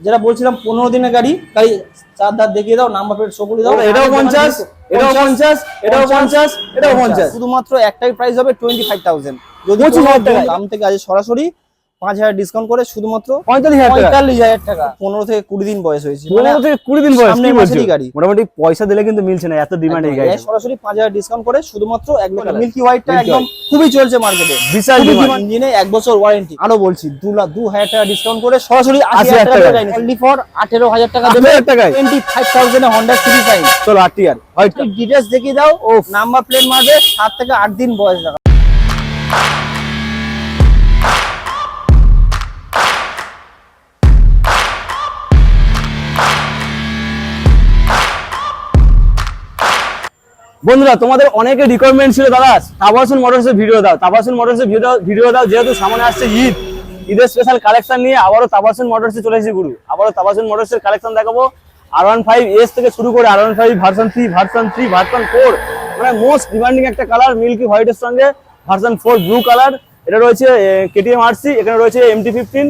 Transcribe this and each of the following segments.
যেটা বলছিলাম পনেরো দিনের গাড়ি। গাড়ি চার ধার দেখিয়ে দাও নাম্বার প্লেট করে দাও। এটাও পঞ্চাশ এটাও পঞ্চাশ এটাও পঞ্চাশ এটাও পঞ্চাশ। শুধুমাত্র একটাই প্রাইস হবে টোয়েন্টি ফাইভ থাউজেন্ড যদি। দাম থেকে আজ সরাসরি পাঁচ হাজার ডিসকাউন্ট করে শুধুমাত্র পঁয়তাল্লিশ হাজার টাকা। পনেরো থেকে কুড়ি দিন বয়স হয়েছে। মানে পনেরো থেকে কুড়ি দিন বয়স? মাসেরই গাড়ি। মোটামুটি পয়সা দিলে কিন্তু মিলছে না এত ডিমান্ড এই গাড়ি সরাসরি পাঁচ হাজার ডিসকাউন্ট করে শুধুমাত্র মিল্কি হোয়াইটটা একদম খুবই চলছে মার্কেটে বিশাল ডিমান্ড ইঞ্জিনে এক বছর ওয়ারেন্টি আরও বলছি দু লাখ দু হাজার টাকা ডিসকাউন্ট করে সরাসরি আশি হাজার টাকা। অনলি ফর আঠেরো হাজার টাকা দেবে। Twenty five thousand Honda City five চলো হোয়াইট ডিটেলস দেখিয়ে দাও ও নাম্বার প্লেট মারবে সাত থেকে আট দিন বয়স দেখা বন্ধুরা, তোমাদের অনেকে রিকোয়ারমেন্ট ছিল দাদা তাবাসুন মোটরস এর ভিডিও দাও। তাবাসুন মোটরস এর ভিডিও ভিডিও দাও, যেহেতু সামনে আসছে ঈদ। ঈদের স্পেশাল কালেকশন নিয়ে আবারও তাবাসুন মোটরসে চলে এসেছি গুরু। আবারও তাবাসুন মোটরস এর কালেকশন দেখাবো। আর ওয়ান ফাইভ এস থেকে শুরু করে R one five version three version three version four মানে মোস্ট ডিমান্ডিং একটা কালার মিল্কি হোয়াইটের সঙ্গে ভার্সন ফোর ব্লু কালার এটা রয়েছে কেটিএম আরসি এখানে রয়েছে এমটি ফিফটিন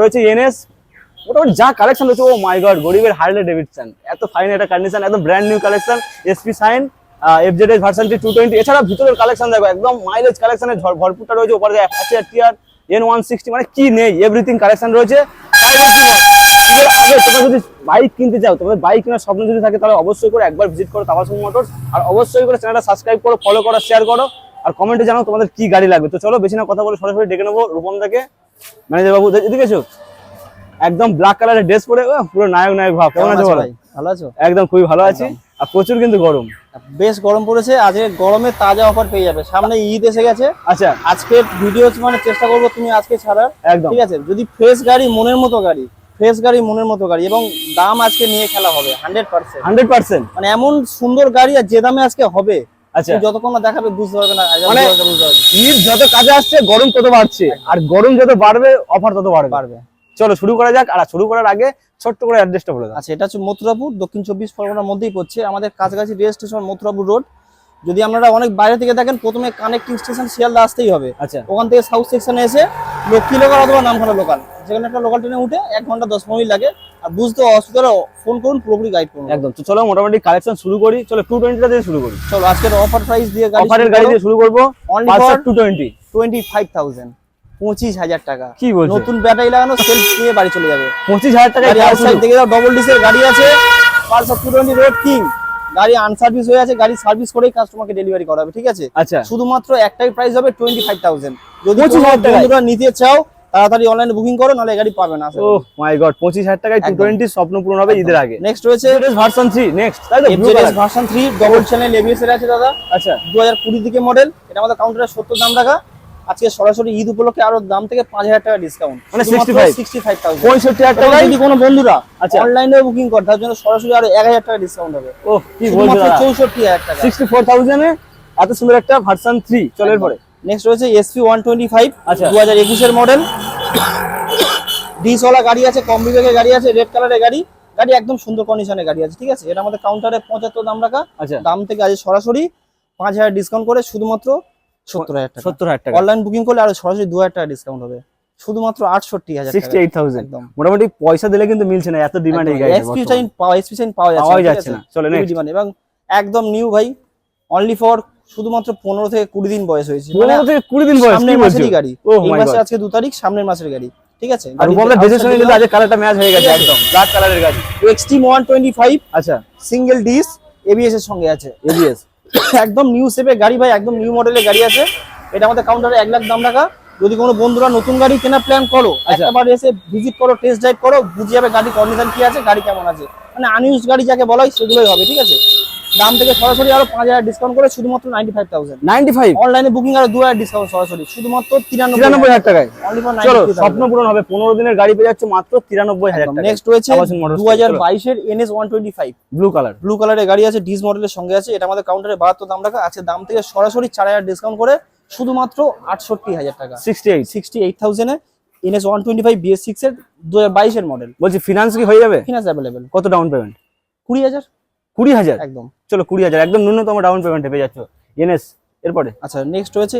রয়েছে এনএস মোটামুটি যা কালেকশন রয়েছে, ও মাই গড গরিবের হার্লে ডেভিডসন এত ফাইন একটা কন্ডিশন একদম brand new collection SP shine FZ S version two twenty এছাড়া ভিতরের কালেকশন দেখো একদম মাইলেজ কালেকশনে ভরপুরটা রয়েছে ওপরে Apache TR N one sixty মানে কি নেই এভরিথিং কালেকশন রয়েছে। ঈদের আগে তোমরা যদি বাইক কিনতে চাও তোমাদের বাইক কেনার স্বপ্ন যদি থাকে তাহলে অবশ্যই করে একবার ভিজিট করো তাবাসুম মোটরস আর অবশ্যই করে চ্যানেলটা সাবস্ক্রাইব করো ফলো করো শেয়ার করো আর কমেন্টে জানাও তোমাদের কি গাড়ি লাগবে। তো চলো বেশি না কথা বলে সরাসরি ডেকে নেব রূপম দাকে ম্যানেজার বাবু এদিকে এসো। একদম ব্ল্যাক কালারের ড্রেস পরে পুরো নায়ক নায়ক ভাব কেমন আছো ভাই? ভালো আছো? একদম খুবই ভালো আছি। আর প্রচুর কিন্তু গরম। বেশ গরম পড়েছে আজকে গরমে তাজা অফার পেয়ে যাবে। সামনে ঈদ এসে গেছে। আচ্ছা। আজকে ভিডিও মানে চেষ্টা করব তুমি আজকে ছাড়ার একদম। ঠিক আছে? যদি ফ্রেশ গাড়ি মনের মতো গাড়ি ফ্রেশ গাড়ি মনের মতো গাড়ি এবং দাম আজকে নিয়ে খেলা হবে হান্ড্রেড পার্সেন্ট হান্ড্রেড পার্সেন্ট মানে এমন সুন্দর গাড়ি আর যে দামে আজকে হবে আচ্ছা। যতক্ষণ না দেখাবে বুঝতে পারবে না মানে-। ঈদ যত কাজে আসছে গরম তত বাড়ছে। আর গরম যত বাড়বে অফার তত বাড়বে। পারবে চলো শুরু করা যাক আর শুরু করার আগে ছোট্ট করে অ্যাড্রেসটা বলে দাও। আচ্ছা এটা হচ্ছে মথুরাপুর দক্ষিণ চব্বিশ পরগনার মধ্যেই পড়ছে। আমাদের কাছাকাছি রেল স্টেশন মথুরাপুর রোড। যদি আপনারা অনেক বাইরে থেকে দেখেন প্রথমে কানেক্টিং স্টেশন শিয়ালদা আসতেই হবে। আচ্ছা। ওখান থেকে সাউথ সেকশনে এসে লক্ষ্মী লোকাল অথবা নামখানা লোকাল যেখানে একটা লোকাল ট্রেনে উঠে এক ঘণ্টা দশ মিনিট লাগে। আর বুঝতে অসুবিধা ফোন করুন পুরোপুরি গাইড করুন। একদম। তো চলো মোটামুটি কালেকশন শুরু করি। চলো টু টোয়েন্টিটা দিয়ে শুরু করি। চলো আজকের অফার প্রাইস দিয়ে গাড়ি অফারের গাড়ি দিয়ে শুরু করব। Pulsar for- two twenty twenty five thousand পঁচিশ হাজার টাকা। কি বলছো? নতুন ব্যাটারি লাগানো সেলফ নিয়ে বাড়ি চলে যাবে। পঁচিশ হাজার টাকা দেখে দাও ডবল ডিসের গাড়ি আছে পালসার টু রোড কিং গাড়ি আনসার্ভিস হয়ে আছে গাড়ি সার্ভিস করেই কাস্টমারকে ডেলিভারি করা হবে ঠিক আছে? আচ্ছা। শুধুমাত্র একটাই প্রাইস হবে টোয়েন্টি ফাইভ থাউজেন্ড যদি 25,000? বন্ধুরা নিতে চাও তাড়াতাড়ি অনলাইনে বুকিং করো নাহলে গাড়ি পাবে না ও মাই গড পঁচিশ হাজার টাকায় টু একদম। টোয়েন্টি স্বপ্ন পূরণ হবে ঈদের আগে। নেক্সট রয়েছে ভার্সন থ্রি নেক্সট তাই তো FZS version three double channel ABS এর আছে দাদা। আচ্ছা। দু হাজার কুড়ি দিকে মডেল এটা আমাদের কাউন্টারে সত্তর দাম রাখা। আজকে সরাসরি ঈদ উপলক্ষে আরও দাম থেকে পাঁচ হাজার টাকা ডিসকাউন্ট মানে সিক্সটি ফাইভ থাউজেন্ড পঁয়ষট্টি হাজার টাকায়? যদি কোনো বন্ধুরা আচ্ছা। অনলাইনে বুকিং করে তার জন্য সরাসরি আরও এক হাজার টাকা ডিসকাউন্ট হবে। ও কি বলছো চৌষট্টি হাজার টাকা। সিক্সটি ফোর থাউজেন্ডে এত সুন্দর একটা ভার্সান থ্রি চলের পরে নেক্সট রয়েছে এসপি ওয়ান টোয়েন্টি ফাইভ আচ্ছা। দু হাজার একুশের মডেল ডিসওয়ালা গাড়ি আছে কম বিবেকের গাড়ি আছে রেড কালারের গাড়ি। গাড়ি একদম সুন্দর কন্ডিশনের গাড়ি আছে ঠিক আছে? এটা আমাদের কাউন্টারে পঁচাত্তর দাম রাখা। আচ্ছা। দাম থেকে আজ সরাসরি পাঁচ হাজার ডিসকাউন্ট করে শুধুমাত্র সত্তর হাজার টাকা। সত্তর হাজার টাকা। অনলাইন বুকিং করলে আরও সরাসরি দু হাজার টাকা ডিসকাউন্ট হবে। শুধুমাত্র আটষট্টি হাজার সিক্সটি এইট থাউজেন্ড মোটামুটি পয়সা দিলে কিন্তু মিলছে না এত ডিমান্ড এই গাড়ি এক্সপি সাইন পাওয়া এক্সপি সাইন পাওয়া যাচ্ছে? না। চলো। এবং একদম নিউ ভাই অনলি ফর শুধুমাত্র পনেরো থেকে কুড়ি দিন বয়স হয়েছে। মানে পনেরো থেকে কুড়ি দিন বয়স সামনের মাসেরই গাড়ি। এই মাসে আজকে দু তারিখ সামনের মাসের গাড়ি ঠিক আছে? আর বলতে ড্রেসের সঙ্গে কিন্তু আজকে কালারটা ম্যাচ হয়ে গেছে। একদম। ব্ল্যাক কালারের গাড়ি। এক্সট্রিম আচ্ছা। সিঙ্গেল ডিস এবিএস এর সঙ্গে আছে। এবিএস একদম নিউ শেপের গাড়ি ভাই একদম নিউ মডেলের গাড়ি আছে। এটা আমাদের কাউন্টারে এক লাখ দাম রাখা। যদি কোনো বন্ধুরা নতুন গাড়ি কেনার প্ল্যান করো আচ্ছা। একবার এসে ভিজিট করো টেস্ট ড্রাইভ করো বুঝে যাবে গাড়ির কন্ডিশন কি আছে গাড়ি কেমন আছে। মানে আনইউজ গাড়ি যাকে বলা হয় সেগুলোই হবে ঠিক আছে? দাম থেকে সরাসরি আরও পাঁচ হাজার ডিসকাউন্ট করে শুধুমাত্র ninety five thousand ninety five অনলাইনে বুকিং আরও দু হাজার ডিসকাউন্ট সরাসরি শুধুমাত্র তিরানব্বই হাজার। টাকায়? চলো স্বপ্ন পূরণ হবে। পনেরো দিনের গাড়ি পেয়ে যাচ্ছে মাত্র তিরানব্বই হাজার নেক্সট রয়েছে দু হাজার বাইশের NS one twenty five blue colour blue কালারের গাড়ি আছে ডিস মডেলের সঙ্গে আছে এটা আমাদের কাউন্টারে বাহাত্তর দাম রাখা। আছে দাম থেকে সরাসরি চার হাজার ডিসকাউন্ট করে শুধুমাত্র আটষট্টি হাজার টাকা। Sixty eight sixty eight থাউজেন্ডে NS one twenty five BS six এর দু হাজার বাইশের মডেল বলছি ফিনান্স কি হয়ে যাবে? ফিনান্স অ্যাভেলেবেল কত ডাউন পেমেন্ট কুড়ি হাজার। কুড়ি হাজার? একদম। চলো কুড়ি হাজার একদম ন্যূনতম ডাউন পেমেন্টে পেয়ে যাচ্ছ। এনএস এরপরে? আচ্ছা নেক্সট রয়েছে।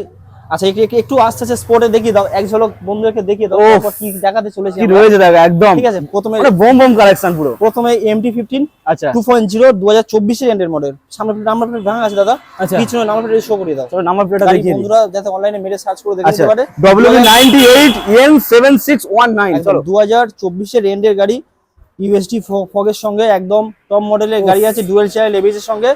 আচ্ছা একটু আস্তে আস্তে স্পোর্টে দেখিয়ে দাও। এক ঝলক বন্ধুদেরকে দেখিয়ে দাও তারপর কি দেখাতে চলেছে কি রয়েছে দেখো একদম। ঠিক আছে প্রথমে মানে বোম বোম কালেকশন পুরো। প্রথমে এমটি ফিফটিন আচ্ছা। টু পয়েন্ট জিরো দু হাজার চব্বিশের এন্ডের মডেল সামনে নাম্বার প্লেট ভাঙা আছে দাদা। আচ্ছা। পিছনে নাম্বার প্লেট শো করে দাও। চলো নাম্বার প্লেটটা দেখিয়ে বন্ধুরা যাতে অনলাইনে মেরে সার্চ করে দেখে আচ্ছা পারে। W ninety eight M seven six one nine চলো। দু হাজার চব্বিশের এন্ডের গাড়ি। ইউএসডি ফগের সঙ্গে একদম টপ মডেলের গাড়ি আছে ডুয়েল এবিএস এর সঙ্গে।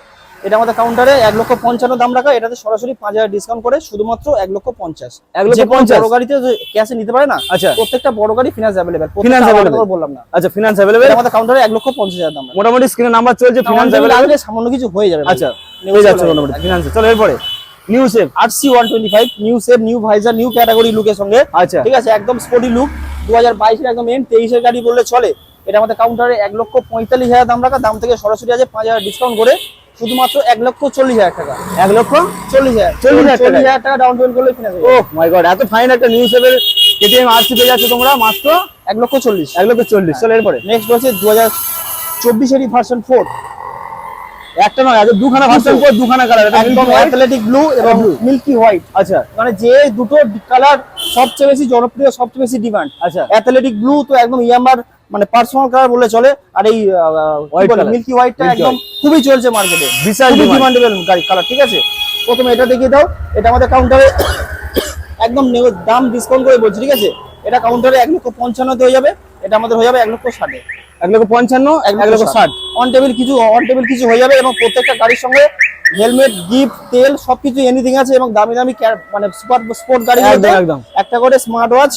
এটা আমাদের কাউন্টারে এক লক্ষ পঞ্চান্ন দাম রাখা এটাতে সরাসরি পাঁচ হাজার ডিসকাউন্ট করে শুধুমাত্র এক লক্ষ পঞ্চাশ। এক লক্ষ পঞ্চাশ? বড় গাড়িতে ক্যাশে নিতে পারে না আচ্ছা। প্রত্যেকটা বড় গাড়ি ফিনান্স অ্যাভেলেবেল Finance available? বললাম না। আচ্ছা ফিনান্স অ্যাভেলেবেল আমাদের কাউন্টারে এক লক্ষ পঞ্চাশ হাজার দাম মোটামুটি স্ক্রিনে নাম্বার চলছে ফিনান্স অ্যাভেলেবল সামান্য কিছু হয়ে যাবে। আচ্ছা হয়ে যাচ্ছে মোটামুটি ফিনান্স চলো এরপরে। New save R C one twenty five new save new visor new category লুকের সঙ্গে। আচ্ছা। ঠিক আছে একদম স্পোর্টি লুক দু হাজার বাইশের একদম এন্ড তেইশের গাড়ি বললে চলে। এটা আমাদের কাউন্টারে এক লক্ষ পঁয়তাল্লিশ হাজার দাম রাখা দাম থেকে সরাসরি আছে পাঁচ হাজার ডিসকাউন্ট করে শুধুমাত্র এক লক্ষ চল্লিশ হাজার টাকা। এক লক্ষ চল্লিশ হাজার। চল্লিশ হাজার টাকা? চল্লিশ হাজার টাকা ডাউন পেমেন্ট করলে ফিনান্স ও মাই গড এত ফাইন একটা নিউ সেভের কেটিএম আরসি পেয়ে যাচ্ছে তোমরা মাত্র এক লক্ষ চল্লিশ। এক লক্ষ চল্লিশ। চলো এরপরে। নেক্সট হচ্ছে দু হাজার চব্বিশেরই ভার্সন ফোর একটা নয় আজ দুখানা ভার্সন পর দুখানা কালার একদম অ্যাথলেটিক ব্লু এবং। মিল্কি হোয়াইট আচ্ছা। মানে যে দুটো কালার সবচেয়ে বেশি জনপ্রিয় সবচেয়ে বেশি ডিমান্ড আচ্ছা। অ্যাথলেটিক ব্লু তো একদম ইয়ামার মানে পার্সোনাল কালার বলে চলে আর এই মিল্কি হোয়াইটটা একদম খুবই চলছে মার্কেটে বিশাল ডিমান্ডেবল গাড়ি কালার ঠিক আছে? প্রথমে এটা দেখিয়ে দাও এটা আমাদের কাউন্টারে একদম দাম ডিসকাউন্ট করে বলছি ঠিক আছে? এটা কাউন্টারে এক লক্ষ পঞ্চান্নতে হয়ে যাবে এটা আমাদের হয়ে যাবে এক লক্ষ ষাটে। এক লক্ষ পঞ্চান্ন এক লক্ষ ষাট। অন টেবিল কিছু অন টেবিল কিছু হয়ে যাবে এবং প্রত্যেকটা গাড়ির সঙ্গে হেলমেট গিফট তেল সবকিছু এনিথিং আছে এবং দামি দামি মানে সুপার স্পোর্ট গাড়ি একদম। একটা করে স্মার্ট ওয়াচ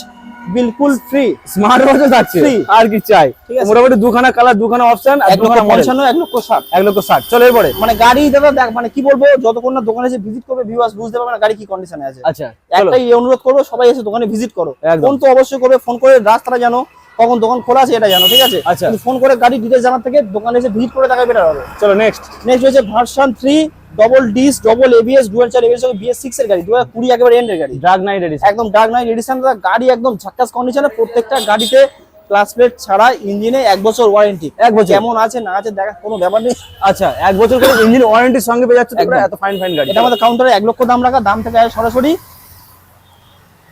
বিলকুল ফ্রি স্মার্ট ওয়াচও Free। আর কি চাই? মোটামুটি দুখানা কালার দুখানা অপশন এক লক্ষ পঞ্চান্ন এক লক্ষ ষাট। এক লক্ষ ষাট। চলো এরপরে। মানে গাড়ি দাদা দেখ মানে কি বলব যতক্ষণ না দোকানে এসে ভিজিট করবে ভিউয়ার্স বুঝতে পারবে না গাড়ি কি কন্ডিশনে আছে। আচ্ছা একটাই অনুরোধ করব সবাই এসে দোকানে ভিজিট করো। ফোন তো অবশ্যই করবে ফোন করে রাস্তাটা জানো কখন দোকান খোলা আছে এটা জানো ঠিক আছে? আচ্ছা। ফোন করে গাড়ি ডিটেলস জানার থেকে দোকানে এসে ভিজিট করে দেখা বেটার হবে। চলো নেক্সট নেক্সট হচ্ছে version three double disc double ABS dual চার এবিএস বিএস সিক্স এর গাড়ি দু হাজার কুড়ি একেবারে এন্ডের গাড়ি। ড্রাগ নাইট এডিশন একদম ডার্ক নাইট এডিশন গাড়ি একদম ঝাক্কাস কন্ডিশনে প্রত্যেকটা গাড়িতে ক্লাস প্লেট ছাড়া ইঞ্জিনে এক বছর ওয়ারেন্টি এক বছর। কেমন আছে না আছে দেখা কোনো ব্যাপার নেই। আচ্ছা এক বছর করে ইঞ্জিন ওয়ারেন্টির সঙ্গে পেয়ে যাচ্ছে এত ফাইন ফাইন গাড়ি। এটা আমাদের কাউন্টারে এক লক্ষ দাম রাখা দাম থেকে সরাসরি।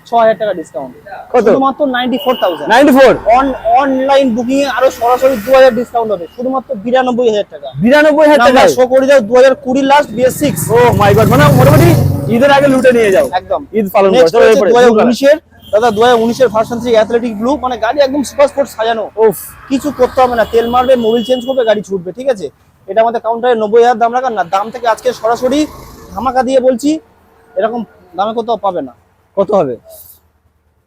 ছ হাজার টাকা ডিসকাউন্ট কত? শুধুমাত্র ninety four thousand ninety four on online booking এ আরও সরাসরি দু হাজার ডিসকাউন্ট হবে। শুধুমাত্র বিরানব্বই হাজার টাকা। বিরানব্বই হাজার নাম্বার টাকা শো করে দাও দু হাজার কুড়ি last BS six oh my god মানে মোটামুটি ঈদের আগে লুটে নিয়ে যাও। একদম। ঈদ পালন করো নেক্সট চলো হচ্ছে এরপরে দু হাজার উনিশের দাদা দু হাজার উনিশের থ্রি অ্যাথলেটিক ব্লু মানে গাড়ি একদম সুপার স্পোর্ট সাজানো। উফ। কিছু করতে হবে না তেল মারবে মোবিল চেঞ্জ করবে গাড়ি ছুটবে ঠিক আছে? এটা আমাদের কাউন্টারে নব্বই হাজার দাম রাখার না দাম থেকে আজকে সরাসরি ধামাকা দিয়ে বলছি এরকম দামে কোথাও পাবে না। কত হবে?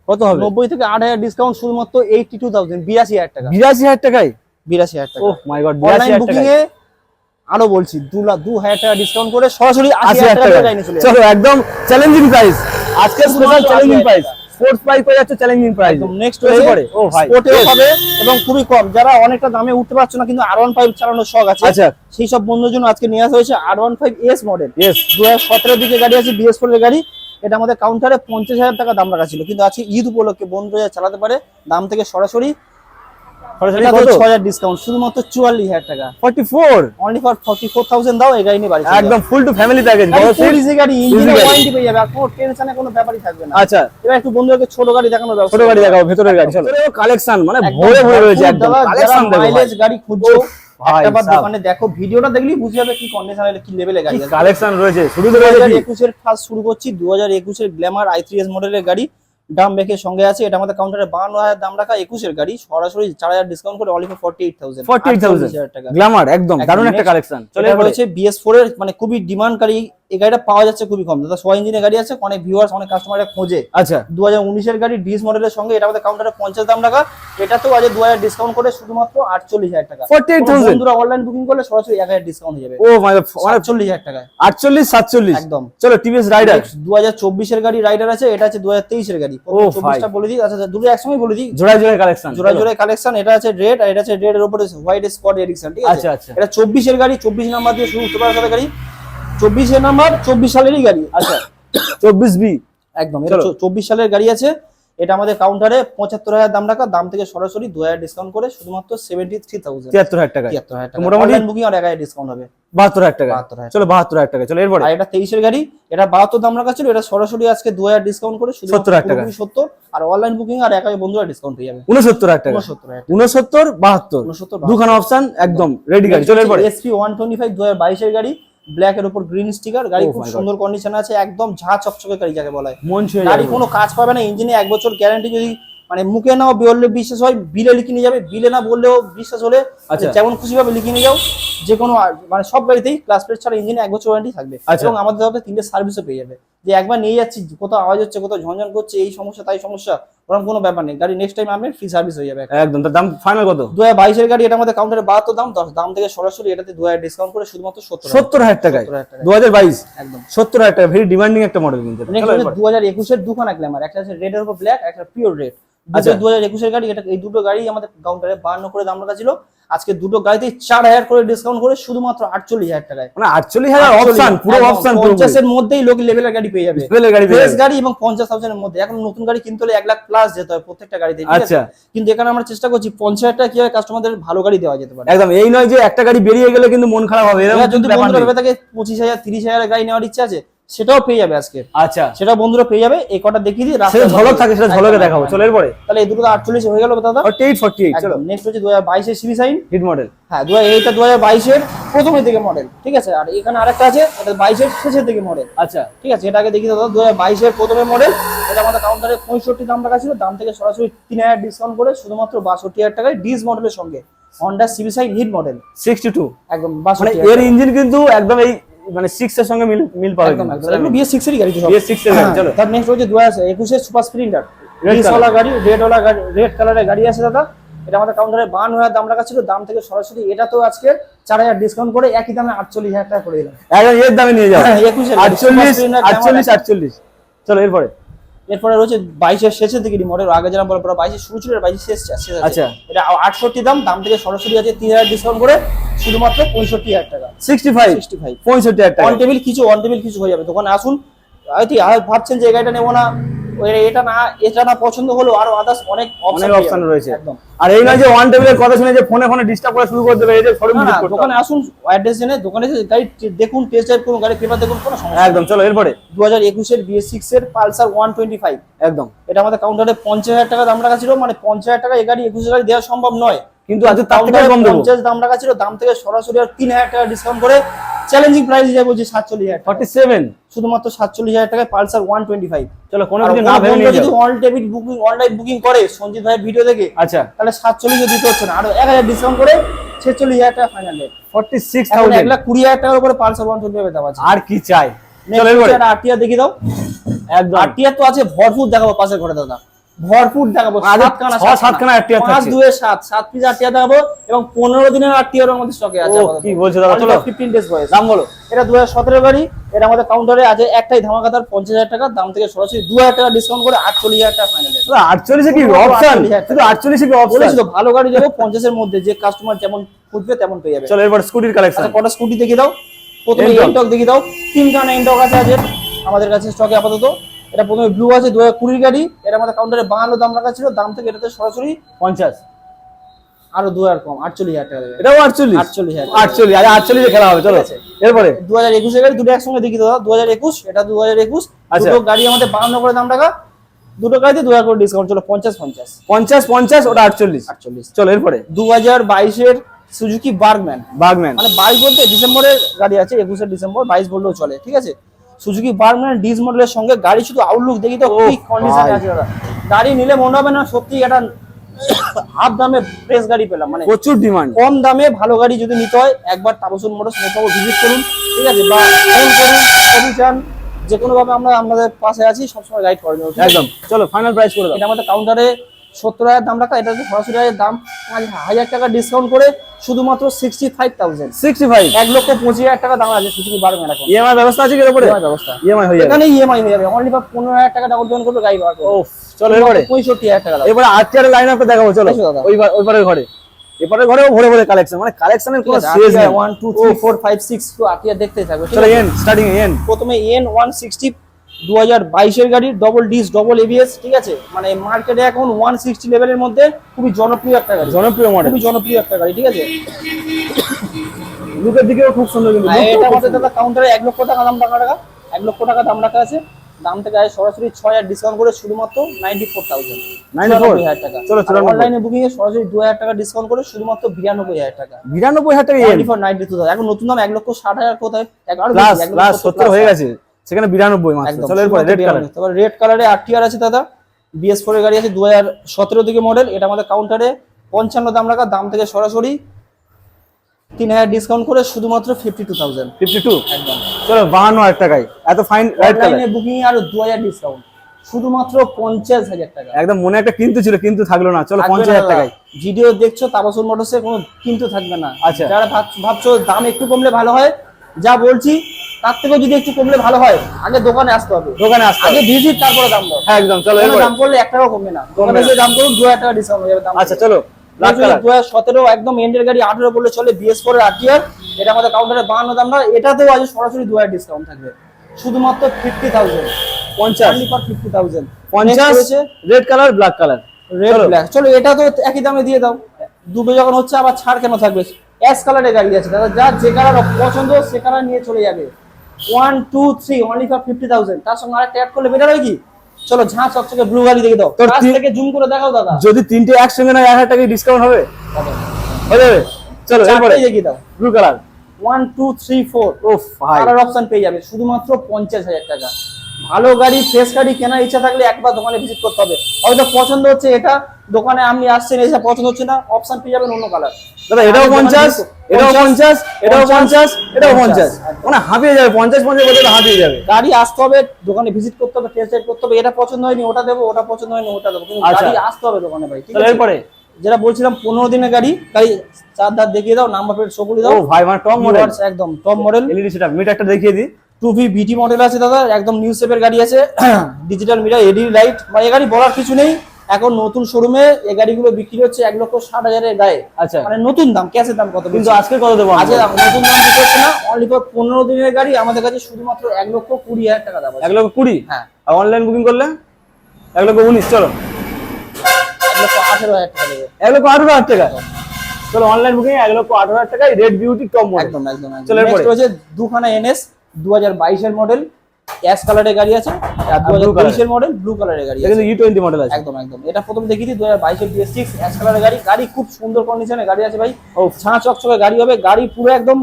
কত হবে? নব্বই থেকে আট হাজার ডিসকাউন্ট শুধুমাত্র এইটটি টু থাউজেন্ড বিরাশি হাজার টাকা। বিরাশি হাজার টাকায়? বিরাশি হাজার টাকা। Oh my god online booking এ আরও বলছি দু লাখ দু হাজার টাকা ডিসকাউন্ট করে সরাসরি আশি হাজার টাকা টাকা। চলে চলো একদম চ্যালেঞ্জিং প্রাইস আজকে special challenging price sports price পেয়ে যাচ্ছে চ্যালেঞ্জিং প্রাইস নেক্সট এরপরে ও ভাই স্পোর্টেও পাবে এবং খুবই কম। যারা অনেকটা দামে উঠতে পারছ না কিন্তু আর ওয়ান ফাইভ চালানোর শখ আছে আচ্ছা। সেই সব বন্ধুদের জন্য আজকে নিয়ে আসা হয়েছে R one five S model yes দু হাজার সতেরোর দিকে গাড়ি আছে বিএস ফোর এর গাড়ি। এটা আমাদের কাউন্টারে পঞ্চাশ হাজার টাকা দাম রাখা ছিল। কিন্তু আজকে ঈদ উপলক্ষে বন্ধুরা যারা চালাতে পারে দাম থেকে সরাসরি ডিসকাউন্ট শুধুমাত্র চুয়াল্লিশ হাজার টাকা। 44 only for forty four thousand দাও এই গাড়ি নিয়ে বাড়ি একদম ফুল টু ফ্যামিলি প্যাকেজ গাড়ি বড় full সিট easy গাড়ি ইঞ্জিনে গাড়ি। ওয়ারেন্টি পেয়ে যাবে আর কোনো টেনশনে কোনো ব্যাপারই থাকবে না। আচ্ছা। এবার একটু ছোট গাড়ি দেখানো ছোট গাড়ি ভেতরের গাড়ি চলো। কালেকশন মানে একদম। ভরে ভরে রয়েছে একদম। কালেকশন মাইলেজ গাড়ি খুঁজছো সাব। দোকানে দেখো ভিডিওটা দেখলেই বুঝে যাবে কি কন্ডিশন কি লেভেলে গাড়ি আছে। কালেকশন রয়েছে? শুরু দু থেকে হাজার রয়েছে একুশের ফার্স্ট শুরু করছি 2021 এর গ্ল্যামার আই থ্রি এস মডেলের গাড়ি। দাম ব্যাকের সঙ্গে আছে এটা আমাদের কাউন্টারে বান্ন হাজার দাম রাখা একুশের গাড়ি সরাসরি চার হাজার ডিসকাউন্ট করে অলি ফর এইট থাউজেন্ড 48000 টাকা। গ্ল্যামার একদম দারুণ একটা কালেকশন চলে রয়েছে BS4 এর মানে খুবই ডিমান্ড গাড়ি এই গাড়িটা পাওয়া যাচ্ছে খুবই কম। দাদা সোয়া ইঞ্জিনের গাড়ি আছে অনেক ভিউয়ার্স অনেক কাস্টমাররা খোঁজে। আচ্ছা। দু হাজার উনিশের গাড়ি ডিস মডেলের সঙ্গে এটা আমাদের কাউন্টারে পঞ্চাশ দাম রাখা। এটাতেও আছে দু হাজার ডিসকাউন্ট করে শুধুমাত্র আটচল্লিশ হাজার টাকা। বন্ধুরা অনলাইন বুকিং করলে সরাসরি এক হাজার ডিসকাউন্ট হয়ে যাবে। ও মানে আটচল্লিশ হাজার টাকায়। 48 47 একদম। চলো টিভিএস রাইডার দু হাজার চব্বিশের গাড়ি রাইডার আছে এটা আছে দু হাজার তেইশের গাড়ি। চব্বিশটা বলে দিই আচ্ছা আচ্ছা, দুটো একসঙ্গে বলে দিই। জোড়ায় জোড়ায় কালেকশন জোড়া জোড়ায় কালেকশন এটা আছে রেড আর এটা আছে রেড এর উপরে হোয়াইট স্কট এডিকশন ঠিক আছে? আচ্ছা, আচ্ছা। এটা চব্বিশের গাড়ি চব্বিশ নাম্বার দিয়ে শুরু পারার সাথে গাড়ি। চব্বিশের নাম্বার চব্বিশ সালেরই গাড়ি। আচ্ছা 24 বি। একদম এটা চব্বিশ সালের গাড়ি আছে। এটা আমাদের কাউন্টারে পঁচাত্তর হাজার দাম রাখা দাম থেকে সরাসরি দু হাজার ডিসকাউন্ট করে শুধুমাত্র সেভেন্টি থ্রি থাউজেন্ড তিয়াত্তর হাজার টাকা তিয়াত্তর হাজার টাকা মোটামুটি- বুকিং আর এক হাজার ডিসকাউন্ট হবে। বাহাত্তর হাজার টাকা হাজার চলো বাহাত্তর হাজার টাকা চলো এরপরে। এটা তেইশের গাড়ি। এটা বাহাত্তর দাম রাখা ছিল এটা সরাসরি আজকে দু হাজার ডিসকাউন্ট করে শুধু 70,000 টাকা। সত্তর আর অনলাইন বুকিং আর এক হাজার বন্ধুরা ডিসকাউন্ট পেয়ে যাবে। উনসত্তর হাজার টাকা। হাজার উনসত্তর বাহাত্তর। উনসত্তর দুখানা অপশন একদম রেডি গাড়ি। চলো এরপরে। এসপি ওয়ান টোয়েন্টি ফাইভ দু হাজার বাইশের গাড়ি। ব্ল্যাক এর উপর গ্রিন স্টিকার গাড়ি Oh খুব সুন্দর কন্ডিশন আছে একদম ঝা চকচকে গাড়ি যাকে বলা। হয় মন ছুঁয়ে গাড়ি কোনো কাজ পাবে না ইঞ্জিনে এক বছর গ্যারান্টি যদি মানে মুখে নাও বললে বিশ্বাস হয় বিলে লিখে নিয়ে যাবে বিলে না বললেও বিশ্বাস হলে আচ্ছা। যেমন খুশি ভাবে লিখে নিয়ে যাও যে কোনো মানে সব গাড়িতেই ক্লাস প্লেট ছাড়া ইঞ্জিনে এক বছর ওয়ারেন্টি থাকবে। আচ্ছা। এবং আমাদের তরফে তিনটে সার্ভিসও পেয়ে যাবে। যে একবার নিয়ে যাচ্ছি কোথাও আওয়াজ হচ্ছে কোথাও ঝনঝন করছে এই সমস্যা তাই সমস্যা ওরকম কোনো ব্যাপার নেই। গাড়ি নেক্সট টাইম আপনি ফ্রি সার্ভিস হয়ে যাবে একদম তার দাম ফাইনাল কত? দু হাজার বাইশের গাড়ি এটা আমাদের কাউন্টারে বাহাত্তর দাম দশ দাম থেকে সরাসরি এটাতে দু হাজার ডিসকাউন্ট করে শুধুমাত্র সত্তর সত্তর হাজার টাকায়? 70,000 দু হাজার বাইশ? একদম। সত্তর হাজার টাকা ভেরি ডিমান্ডিং একটা মডেল কিন্তু। দু হাজার একুশের দুখানা গ্ল্যামার একটা আছে রেড এর উপর ব্ল্যাক একটা পিওর রেড আচ্ছা। দু হাজার একুশের গাড়ি এটা এই দুটো গাড়ি আমাদের কাউন্টারে বান্ন করে দাম রাখা ছিল। আজকে দুটো গাড়িতে চার হাজার করে ডিসকাউন্ট করে শুধুমাত্র আটচল্লিশ হাজার টাকায়। মানে আটচল্লিশ হাজার অপশন পুরো অপশন পঞ্চাশের মধ্যেই লোক লেভেলের গাড়ি পেয়ে যাবে। লেভেলের গাড়ি ফ্রেশ গাড়ি এবং পঞ্চাশ থাউজেন্ডের মধ্যে। এখন নতুন গাড়ি কিনতে হলে এক লাখ প্লাস যেতে হয় প্রত্যেকটা গাড়িতে আচ্ছা। কিন্তু এখানে আমরা চেষ্টা করছি পঞ্চাশ হাজার টাকা কীভাবে কাস্টমারদের ভালো গাড়ি দেওয়া যেতে পারে। একদম এই নয় যে একটা গাড়ি বেরিয়ে গেলে কিন্তু মন খারাপ হবে যদি বন্ধুরা। ভেবে থাকে পঁচিশ হাজার তিরিশ হাজার গাড়ি নেওয়ার ইচ্ছা আছে সেটাও পেয়ে যাবে আজকে। আচ্ছা। সেটা বন্ধুরা পেয়ে যাবে এই কটা দেখিয়ে দিই সেটা ঝলক থাকে সেটা ঝলকে দেখাবো। চলো এরপরে? তাহলে এই দুটো তো আটচল্লিশ হয়ে গেল দাদা। ফর্টি এইট ফর্টি এইট চলো। নেক্সট হচ্ছে দু হাজার বাইশের সিবি সাইন হিট মডেল হ্যাঁ দু হাজার এইটা দু হাজার বাইশের প্রথমের দিকে মডেল ঠিক আছে? আর এখানে আরেকটা আছে এটা বাইশের শেষের দিকে মডেল আচ্ছা। ঠিক আছে এটাকে দেখি দাদা দু হাজার বাইশের প্রথমে মডেল এটা আমাদের কাউন্টারে পঁয়ষট্টি দাম রাখা ছিল দাম থেকে সরাসরি তিন হাজার ডিসকাউন্ট করে শুধুমাত্র বাষট্টি হাজার টাকায় ডিস মডেলের সঙ্গে Honda CB Shine hit model sixty two একদম মানে এর ইঞ্জিন কিন্তু একদম এই মানে সিক্স এর সঙ্গে মিল মিল পাবে একদম বিএস সিক্স এরই গাড়ি তো সব। BS6 এর গাড়ি, চলো। তার নেক্সট হচ্ছে দু হাজার একুশের সুপার স্প্রিন্টার। রেডওয়ালা রেড ওয়ালা গাড়ি রেডওয়ালা গাড়ি রেড কালারের গাড়ি আছে দাদা। এটা আমাদের কাউন্টারে বান হয়ে দাম রাখা ছিল দাম থেকে সরাসরি এটা তো আজকে চার হাজার ডিসকাউন্ট করে একই দামে আটচল্লিশ হাজার টাকা করে দিলাম। এর দামে নিয়ে যাও। একুশে আটচল্লিশ আটচল্লিশ আটচল্লিশ। চলো এরপরে। এরপরে রয়েছে বাইশের শেষের দিকে মডেল আগে যেরকম বলা বাইশের শুরু ছিল বাইশের শেষ শেষ আচ্ছা। এটা আটষট্টি দাম দাম থেকে সরাসরি আছে তিন হাজার ডিসকাউন্ট করে শুধুমাত্র পঁয়ষট্টি হাজার টাকা। সিক্সটি ফাইভ সিক্সটি ফাইভ পঁয়ষট্টি হাজার টাকা। অন টেবিল কিছু অন টেবিল কিছু হয়ে যাবে। দোকানে আসুন হয়তো ভাবছেন যে এই গাড়িটা নেব না। এটা না এটা না পছন্দ হলো আরও আদার্স অনেক অনেক অপশন রয়েছে। একদম। আর এই নয় যে ওয়ান টেবিলের কথা শুনে যে ফোনে ফোনে ডিস্টার্ব করা শুরু করে দেবে এই যে শোরুম ভিজিট করতে দোকানে আসুন অ্যাড্রেস জেনে দোকানে এসে গাড়ি দেখুন টেস্ট ড্রাইভ করুন গাড়ি পেপার দেখুন কোনো সমস্যা একদম চলো এরপরে। দু হাজার একুশের বিএস সিক্স এর পালসার ওয়ান টোয়েন্টি ফাইভ একদম। এটা আমাদের কাউন্টারে পঞ্চাশ হাজার টাকা দাম রাখা ছিল মানে পঞ্চাশ হাজার টাকা এই গাড়ি একুশের গাড়ি দেওয়া সম্ভব নয়। কিন্তু আজ তার থেকে কম দেবো। পঞ্চাশ দাম রাখা ছিল দাম থেকে সরাসরি আর তিন হাজার টাকা ডিসকাউন্ট করে চ্যালেঞ্জিং প্রাইস যাবে বলছি সাতচল্লিশ হাজার ফর্টি সেভেন শুধুমাত্র সাতচল্লিশ হাজার টাকায় পালসার ওয়ান টোয়েন্টি ফাইভ চলো কোনো কিছু না ভেবে নিয়ে যদি on table booking online booking করে সঞ্জিত ভাইয়ের ভিডিও দেখে আচ্ছা। তাহলে সাতচল্লিশে দিতে হচ্ছে না। আরও এক হাজার ডিসকাউন্ট করে ছেচল্লিশ হাজার টাকা ফাইনাল রেট ফর্টি সিক্স এখন এক লাখ কুড়ি হাজার টাকার উপরে পালসার ওয়ান টোয়েন্টি ফাইভ দাম আছে। আর কি চাই? আরটিআর দেখিয়ে দাও। একদম। আরটিআর তো আছে ভরপুর দেখাবো পাশের ঘরে দাদা। ভরপুর দেখাবো সাতখানা, সাতখানা। RTR পাঁচ দুয়ে সাত সাত পিস আরটিআর দেখাবো এবং পনেরো দিনের আরটিআর আমাদের স্টকে আছে কি বলছো দাদা, চলো। ফিফটিন ডেজ বয়স। দাম বলো। এটা দু হাজার সতেরো গাড়ি এটা আমাদের কাউন্টারে আছে একটাই ধামাকাদার পঞ্চাশ হাজার টাকা দাম থেকে সরাসরি দু হাজার টাকা ডিসকাউন্ট করে আটচল্লিশ হাজার টাকা ফাইনাল আটচল্লিশে কি অপশন 48,000 শুধু আটচল্লিশে কি অপশন বলেছি তো ভালো গাড়ি দেবো পঞ্চাশের মধ্যে যে কাস্টমার যেমন খুঁজবে তেমন পেয়ে যাবে। চলো এরপর স্কুটির কালেকশন আচ্ছা কটা স্কুটি দেখিয়ে দাও? প্রথমে। এনটক দেখিয়ে দাও। তিনখানা এনটক আছে আজ আমাদের কাছে স্টকে আপাতত। এটা প্রথমে ব্লু আছে দু হাজার কুড়ির গাড়ি। এটা আমাদের কাউন্টারে বাহান্ন দাম রাখা ছিল দাম থেকে এটাতে সরাসরি পঞ্চাশ। আরও দু হাজার কম আটচল্লিশ হাজার টাকা এটাও আটচল্লিশ? আটচল্লিশ হাজার আটচল্লিশ আরে আটচল্লিশে খেলা হবে চলো। এরপরে? দু হাজার একুশের গাড়ি দুটো একসঙ্গে দেখিয়ে দাও দু হাজার একুশ এটা দু হাজার একুশ। আচ্ছা। দুটো গাড়ি আমাদের বাহান্ন করে দাম রাখা দুটো গাড়িতে দু হাজার করে ডিসকাউন্ট চলো পঞ্চাশ পঞ্চাশ। পঞ্চাশ পঞ্চাশ ওটা আটচল্লিশ। আটচল্লিশ। চলো এরপরে? দু হাজার বাইশের সুজুকি বার্গম্যান বাগম্যান মানে বাইশ বলতে ডিসেম্বরের গাড়ি আছে একুশে ডিসেম্বর বাইশ বললেও চলে ঠিক আছে? সুজুকি বার্গম্যান ডিজ মডেলের সঙ্গে গাড়ি শুধু আউটলুক দেখি তো কি কন্ডিশনে আছে দাদা। গাড়ি নিলে মনে হবে না সত্যি এটা হাফ দামে প্রেস গাড়ি পেলাম মানে প্রচুর ডিমান্ড কম দামে ভালো গাড়ি যদি নিতে হয় একবার তাপসুন মোটরস মোটামুটি ভিজিট করুন ঠিক আছে? বা ফোন করুন ছবি চান যে কোনো ভাবে আমরা আমাদের পাশে আছি সবসময় গাইড করে দেবো একদম। চলো ফাইনাল প্রাইস করে দাও। এটা আমাদের কাউন্টারে সত্তর হাজার দাম রাখা এটা সরাসরি দাম। পাঁচ হাজার টাকা ডিসকাউন্ট করে শুধুমাত্র sixty five thousand sixty five এক লক্ষ পঁচিশ হাজার টাকা দাম আছে সুযোগ বাড়বে এখন ইএমআই ব্যবস্থা আছে কি এর উপরে? EMI ব্যবস্থা। ইএমআই হয়ে যাবে। এখানে ইএমআই হয়ে যাবে। অনলি বা পনেরো হাজার টাকা ডাউন পেমেন্ট করবে গাড়ি বার ও চলো এরপরে পঁয়ষট্টি হাজার টাকা এবারে আজকের লাইন আপটা দেখাবো চলো। ওইবার ওইবারের ঘরে। এবারের ঘরেও ভরে ভরে কালেকশন মানে কালেকশনের কোনো শেষ নেই। One two three four five six two আটিয়া দেখতে থাকবে চলো এন স্টার্টিং এন প্রথমে এন ওয়ান সিক্সটি দু হাজার বাইশের গাড়ি ডবল ডিস ডবল এবিএস ঠিক আছে? মানে মার্কেটে এখন ওয়ান সিক্সটি লেভেলের মধ্যে খুবই জনপ্রিয় একটা গাড়ি। জনপ্রিয় মডেল খুবই জনপ্রিয় একটা গাড়ি ঠিক আছে? লুকের দিকেও খুব সুন্দর কিন্তু এটা আমাদের দাদা কাউন্টারে এক লক্ষ টাকা দাম টাকা টাকা এক লক্ষ টাকা দাম রাখা আছে। দাম থেকে আয় সরাসরি ছয় হাজার ডিসকাউন্ট করে শুধুমাত্র নাইনটি ফোর থাউজেন্ড 94 হাজার টাকা। চলো, চুরানব্বই। অনলাইনে বুকিং এ সরাসরি দু হাজার টাকা ডিসকাউন্ট করে শুধুমাত্র বিরানব্বই হাজার টাকা। বিরানব্বই হাজার টাকা ইএম ফর নাইনটি টু এখন নতুন দাম এক লক্ষ ষাট হাজার কোথায়? এক লক্ষ সত্তর হয়ে গেছে। সেখানে বিরানব্বই মাত্র চলো এরপরে রেড কালার তারপর রেড কালারে আরটিআর আছে দাদা বিএস ফোর এর গাড়ি আছে দু হাজার সতেরো দিকে মডেল এটা আমাদের কাউন্টারে পঞ্চান্ন দাম রাখা দাম থেকে সরাসরি তিন হাজার ডিসকাউন্ট করে শুধুমাত্র fifty two thousand fifty two একদম। চলো বাহান্ন হাজার টাকায় এত ফাইন রাইট অনলাইনে বুকিং আরও দু হাজার ডিসকাউন্ট শুধুমাত্র পঞ্চাশ হাজার টাকা। একদম মনে একটা কিন্তু ছিল কিন্তু থাকল না। চলো পঞ্চাশ হাজার টাকায়। ভিডিও দেখছ তাবাসুর মোটরসে কোনো কিন্তু থাকবে না। আচ্ছা। যারা ভাব- ভাবছ দাম একটু কমলে ভালো হয় যা বলছি তার থেকেও যদি একটু কমলে ভালো হয় আগে দোকানে আসতে হবে। দোকানে আসতে আগে ভিজিট তারপরে দাম দাও। হ্যাঁ একদম চলো দাম করলে এক টাকাও কমবে না। দোকানে। এসে দাম করুন দু হাজার টাকা ডিসকাউন্ট হয়ে যাবে দাম আচ্ছা চলো দু হাজার সতেরো একদম এন্ডের গাড়ি আঠেরো বললে চলে বিএস ফোর আরটিআর এটা আমাদের কাউন্টারে বাহান্ন দাম না এটাতেও আজ সরাসরি দু হাজার ডিসকাউন্ট থাকবে। শুধুমাত্র ফিফটি থাউজেন্ড পঞ্চাশ। ফিফটি থাউজেন্ড পঞ্চাশ red colour black colour red চলো। ব্ল্যাক চলো এটা তো একই দামে দিয়ে দাও। দুটো যখন হচ্ছে আবার ছাড় কেন থাকবে? অ্যাশ কালারের গাড়ি আছে। দাদা যার যে কালার পছন্দ সে কালার নিয়ে চলে যাবে। One two three only for fifty thousand তার সঙ্গে আরেকটা অ্যাড করলে বেটার হয় কি? চলো ঝাঁ চকচকে ব্লু গাড়ি দেখে দাও। তোর কাছ থেকে জুম করে দেখাও দাদা। যদি তিনটে একসঙ্গে না এক হাজার টাকা ডিসকাউন্ট হবে? হয়ে যাবে? চলো এরপরে। দেখিয়ে দাও। Blue colour one two three four ও কালার অপশন পেয়ে যাবে। শুধুমাত্র পঞ্চাশ হাজার টাকা। ভালো গাড়ি ফ্রেশ গাড়ি কেনার ইচ্ছা থাকলে একবার দোকানে ভিজিট করতে হবে। হয়তো পছন্দ হচ্ছে এটা দোকানে আপনি আসছেন এসে পছন্দ হচ্ছে না অপশন পেয়ে যাবেন অন্য কালার দাদা এটাও পঞ্চাশ এটাও পঞ্চাশ, এটাও পঞ্চাশ এটাও পঞ্চাশ মানে হাঁপিয়ে যাবে পঞ্চাশ পঞ্চাশ বছর হাঁপিয়ে যাবে। গাড়ি আসতে হবে দোকানে ভিজিট করতে হবে টেস্ট করতে হবে এটা পছন্দ হয়নি ওটা দেবো ওটা পছন্দ হয়নি ওটা দেবো। কিন্তু আচ্ছা। গাড়ি আসতে হবে দোকানে ভাই ঠিক আছে? এরপরে? যেটা বলছিলাম পনেরো দিনের গাড়ি গাড়ি চার ধার দেখিয়ে দাও নাম্বার প্লেট করে দাও। ভাই মানে টপ মডেল একদম টপ মডেল এলইডি সেটা মিটারটা দেখিয়ে দিই। টু ভি বিটি মডেল আছে দাদা একদম নিউ শেপের গাড়ি আছে। ডিজিটাল মিটার এডি লাইট মানে এ গাড়ি বলার কিছু নেই। এখন নতুন শোরুমে এ গাড়িগুলো বিক্রি হচ্ছে এক লক্ষ ষাট হাজারের গায়ে। আচ্ছা। মানে নতুন দাম ক্যাশের দাম কত কিন্তু আজকে কত দেবো আজকে দাম নতুন দাম বিক্রি হচ্ছে না অনলি ফর পনেরো দিনের গাড়ি। আমাদের কাছে শুধুমাত্র এক লক্ষ কুড়ি হাজার টাকা দাম এক লক্ষ কুড়ি? হ্যাঁ। আর অনলাইন বুকিং করলে? এক লক্ষ উনিশ চলো। এক লক্ষ আঠেরো হাজার টাকা দেবে। এক লক্ষ আঠারো হাজার টাকা। চলো অনলাইন বুকিং এক লক্ষ আঠারো হাজার টাকায় রেড বিউটি মডেল একদম একদম চলো এরপরে। হচ্ছে দুখানা এনএস দু হাজার বাইশের মডেল অ্যাশ কালারের গাড়ি আছে আর দু হাজার। মডেল ব্লু কালারের গাড়ি আছে। ই টোয়েন্টি মডেল আছে। একদম একদম। এটা প্রথমে দেখিয়ে দিই দু হাজার বাইশের বিএস সিক্স অ্যাশ কালারের গাড়ি। গাড়ি খুব সুন্দর কন্ডিশনে গাড়ি আছে ভাই। ও ছাঁ চকচকে গাড়ি হবে। গাড়ি পুরো একদম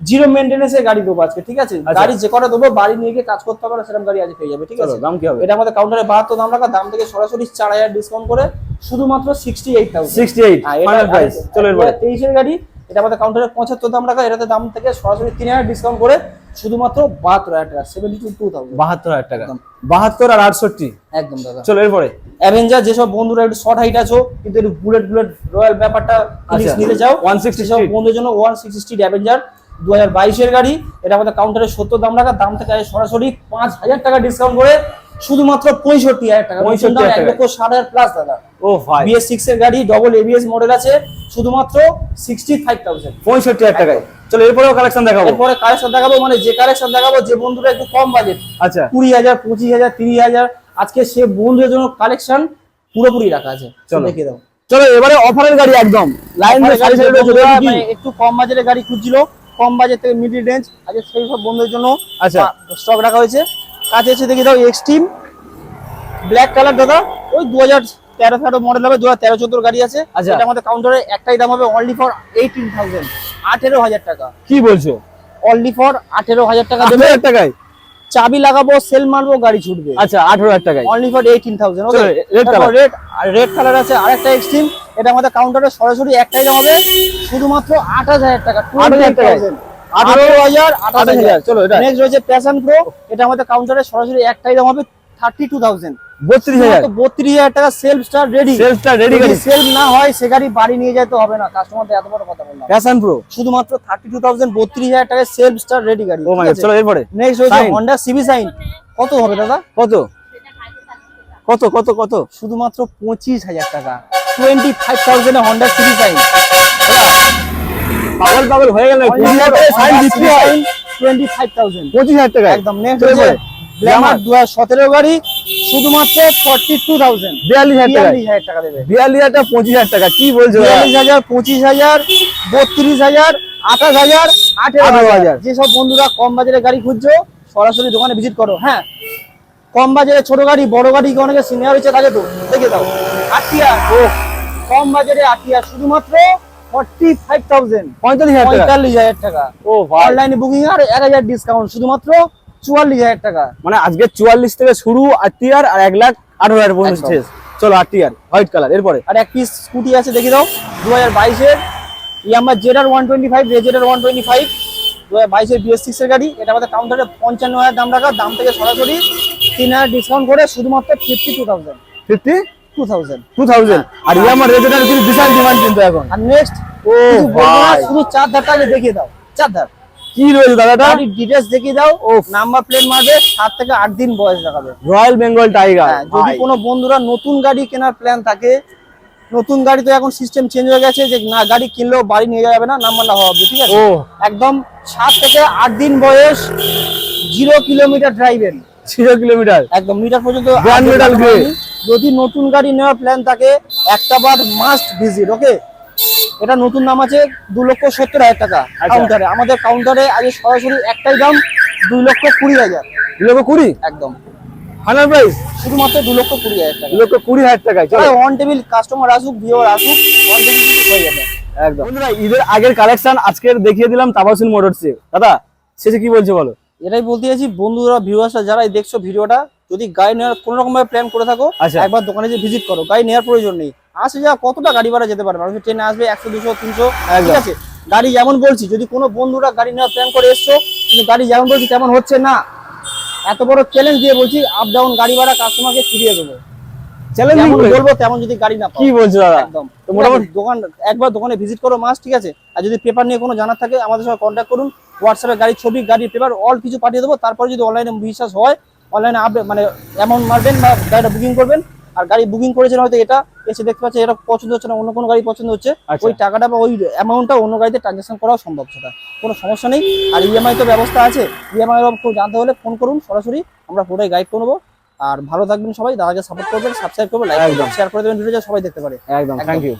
জিরো মেনটেন্সে গাড়ি দেবো আজকে ঠিক আছে? আচ্ছা। গাড়ি যে কটা দেবো বাড়ি নিয়ে গিয়ে কাজ করতে হবে না সেরকম গাড়ি আজকে পেয়ে যাবে ঠিক আছে? দাম কি হবে? এটা আমাদের কাউন্টারে বাহাত্তর দাম রাখা দাম থেকে সরাসরি চার হাজার ডিসকাউন্ট করে শুধুমাত্র sixty eight thousand sixty eight চলো তেইশের গাড়ি এটা আমাদের কাউন্টারে পঁচাত্তর দাম রাখা এটাতে দাম থেকে সরাসরি তিন হাজার ডিসকাউন্ট করে শুধুমাত্র বাহাত্তর হাজার টাকা সেভেন্টি টু টু থাউজেন্ড বাহাত্তর হাজার টাকা। বাহাত্তর আর আটষট্টি? একদম দাদা। চলো এরপরে। অ্যাভেঞ্জার যেসব বন্ধুরা একটু শর্ট হাইট আছো কিন্তু একটু বুলেট বুলেট রয়্যাল ব্যাপারটা আচ্ছা। নিতে চাও 160 সব বন্ধুর বন্ধুদের জন্য ওয়ান সিক্সটি অ্যাভেঞ্জার দু হাজার বাইশের গাড়ি। এটা আমাদের কাউন্টারে সত্তর দাম রাখা দাম থেকে সরাসরি পাঁচ হাজার টাকা ডিসকাউন্ট করে শুধুমাত্র পঁয়ষট্টি হাজার টাকা। 65 নতুন দাম এক লক্ষ ষাট হাজার প্লাস দাদা। ও ভাই। বিএস সিক্স এর গাড়ি ডবল এবিএস মডেল আছে শুধুমাত্র সিক্সটি ফাইভ থাউজেন্ড পঁয়ষট্টি হাজার টাকায়। চলো এরপরেও কালেকশন দেখাবো। এরপরে কালেকশন দেখাবো মানে যে কালেকশন দেখাবো যে বন্ধুরা একটু কম বাজেট আচ্ছা। কুড়ি হাজার পঁচিশ হাজার তিরিশ হাজার আজকে সে বন্ধুদের জন্য কালেকশন পুরোপুরি রাখা আছে। চলো। দেখিয়ে দাও। চলো এবারে অফারের গাড়ি একদম। লাইন মানে একটু কম বাজেটের গাড়ি খুঁজছিল। কম বাজেট থেকে মিডিল রেঞ্জ আজকে সেই সব বন্ধুদের জন্য আচ্ছা। স্টক রাখা হয়েছে। কাছে এসে দেখি দাও এক্সট্রিম ব্ল্যাক কালার দাদা ওই দু হাজার তেরো ফেরো মডেল হবে দু হাজার তেরো চোদ্দোর গাড়ি আছে। এটা আমাদের কাউন্টারে একটাই দাম হবে অনলি ফর এইটিন থাউজেন্ড আঠেরো হাজার টাকা। কি বলছো? অনলি ফর আঠেরো হাজার টাকা দেবে। টাকায়? চাবি লাগাবো সেল মারবো গাড়ি ছুটবে। আচ্ছা আঠারো হাজার টাকায়। Only for eighteen thousand red colour. Red red colour আছে আরেকটা এক্সট্রিম এটা আমাদের কাউন্টারে সরাসরি একটাই দাম হবে। শুধুমাত্র আঠাশ হাজার টাকা 28,000 টাকায়। আঠারো হাজার আঠাশ হাজার চলো, এটা। নেক্সট রয়েছে প্যাশন প্রো এটা আমাদের কাউন্টারে সরাসরি একটাই দাম হবে থার্টি টু থাউজেন্ড বত্রিশ হাজার। বত্রিশ হাজার টাকা সেলফ স্টার রেডি সেলসটা রেডি গাড়ি। সেলফ না হয় সে গাড়ি বাড়ি নিয়ে যেতে হবে না। কাস্টমারদের এত বড় কথা বললাম। ফ্যাশন প্রো শুধুমাত্র থার্টি টু থাউজেন্ড বত্রিশ হাজার টাকায় সেলফ স্টার রেডি গাড়ি। ও মাই ঠিক চলো এরপরে। নেক্সট হচ্ছে হন্ডা সিবি সাইন কত হবে দাদা? কত? কত কত কত? শুধুমাত্র পঁচিশ হাজার টাকা। Twenty five thousand Honda CB Shine পাগল পাগল হয়ে গেল। টোয়েন্টি ফাইভ থাউজেন্ড পঁচিশ হাজার টাকা একদম নেক্সট। গ্ল্যামার দু হাজার সতেরো গাড়ি শুধুমাত্র ফর্টি টু থাউজেন্ড বিয়াল্লিশ হাজার টাকা দেবে। বিয়াল্লিশ হাজার টাকা। কি বলছো যেসব বন্ধুরা কম বাজারে গাড়ি খুঁজছো সরাসরি দোকানে ভিজিট করো হ্যাঁ? কম বাজারে ছোট গাড়ি বড় গাড়ি অনেকে সিনিয়র হচ্ছে থাকে তো দেখে দাও। আটিয়ার ও কম বাজারে আটিয়া শুধুমাত্র ফর্টি ফাইভ থাউজেন্ড পঁয়তাল্লিশ হাজার টাকা। ও অনলাইনে বুকিং আর এক হাজার ডিসকাউন্ট শুধুমাত্র চুয়াল্লিশ হাজার টাকা। মানে আজকে চুয়াল্লিশ থেকে শুরু আটটিয়ার আর এক লাখ আঠারো হাজার পর্যন্ত। শেষ। চলো আটটিয়ার হোয়াইট কালার এরপরে। আর এক পিস স্কুটি আছে দেখে দাও। দু হাজার বাইশের ইয়ামার ZR one twenty five RayZR one twenty five দু হাজার বাইশের বিএস সিক্সের গাড়ি। এটা আমাদের কাউন্টারে পঞ্চান্ন হাজার দাম রাখা দাম থেকে সরাসরি তিন হাজার ডিসকাউন্ট করে শুধুমাত্র fifty two thousand fifty two thousand two thousand আর ইয়ামার রেজেন্টার কিন্তু বিশাল ডিমান্ড কিন্তু এখন। আর নেক্সট ও শুধু চার ধারটা আগে দেখিয়ে দাও। চার ধার। কি রয়েছে দাদাটা? ডিটেলস দেখিয়ে দাও। ও নাম্বার প্লেট মারবে সাত থেকে আট দিন বয়স দেখাবে। রয়্যাল বেঙ্গল টাইগার যদি কোনো বন্ধুরা নতুন গাড়ি কেনার প্ল্যান থাকে নতুন গাড়ি তো এখন সিস্টেম চেঞ্জ হয়ে গেছে যে না গাড়ি কিনলেও বাড়ি নিয়ে যাবে না নাম্বারটা হবে। ঠিক আছে? একদম সাত থেকে আট দিন বয়স zero kilometre driven zero kilometre একদম মিটার পর্যন্ত। যদি নতুন গাড়ি নেওয়ার প্ল্যান থাকে একটা বার মাস্ট ভিজিট ওকে এটা নতুন দাম আছে দু লক্ষ সত্তর হাজার টাকা আচ্ছা। কাউন্টারে আমাদের কাউন্টারে আগে সরাসরি একটাই দাম দুই লক্ষ কুড়ি হাজার। দু লক্ষ কুড়ি? একদম। ফাইনাল প্রাইস শুধুমাত্র দু লক্ষ কুড়ি হাজার টাকা। দু লক্ষ কুড়ি হাজার টাকায় চলো। অন টেবিল কাস্টমার আসুক ভিওর আসুক অন টেবিল হয়ে যাবে। একদম। বন্ধুরা ঈদের আগের কালেকশন আজকের দেখিয়ে দিলাম তাবাসুন মোটরসে। দাদা শেষে কি বলছো বলো? এটাই বলতে চাইছি বন্ধুরা ভিউয়ার্সরা যারা এই দেখছ ভিডিওটা যদি গাড়ি নেওয়ার কোনো রকম ভাবে প্ল্যান করে থাকো আচ্ছা। একবার দোকানে যে ভিজিট করো গাড়ি নেওয়ার প্রয়োজন নেই। আসে যা কতটা গাড়ি ভাড়া যেতে পারে? মানুষ ট্রেনে আসবে একশো দুশো তিনশো ঠিক আছে? গাড়ি যেমন বলছি যদি কোনো বন্ধুরা গাড়ি নেওয়ার প্ল্যান করে এসছো কিন্তু গাড়ি যেমন বলছি তেমন হচ্ছে না। এত বড় চ্যালেঞ্জ দিয়ে বলছি আপ ডাউন গাড়ি ভাড়া কাস্টমারকে ফিরিয়ে দেবো। চ্যালেঞ্জিং বলব তেমন যদি গাড়ি না কি বলছো দাদা? একদম। মোটামুটি দোকান একবার দোকানে ভিজিট করো মাস ঠিক আছে? আর যদি পেপার নিয়ে কোনো জানার থাকে আমাদের সঙ্গে কন্ট্যাক্ট করুন। হোয়াটসঅ্যাপে গাড়ির ছবি গাড়ির পেপার অল কিছু পাঠিয়ে দেবো। তারপরে যদি অনলাইনে বিশ্বাস হয় অনলাইনে আপডেট মানে অ্যামাউন্ট মারবেন বা গাড়িটা বুকিং করবেন আর গাড়ি বুকিং করেছেন হয়তো এটা এসে দেখতে পাচ্ছেন এটা পছন্দ হচ্ছে না অন্য কোনো গাড়ি পছন্দ হচ্ছে আচ্ছা। ওই টাকাটা বা ওই অ্যামাউন্টটা অন্য গাড়িতে ট্রানজাকশন করাও সম্ভব সেটা কোনো সমস্যা নেই আর ইএমআই তো ব্যবস্থা আছে ইএমআই জানতে হলে ফোন করুন সরাসরি আমরা পুরোটাই গাইড করব আর ভালো থাকবেন সবাই দাদাকে সাপোর্ট করবেন সাবস্ক্রাইব করবেন লাইক একদম। শেয়ার করে দেবেন ভিডিও সবাই দেখতে পারে একদম থ্যাংক ইউ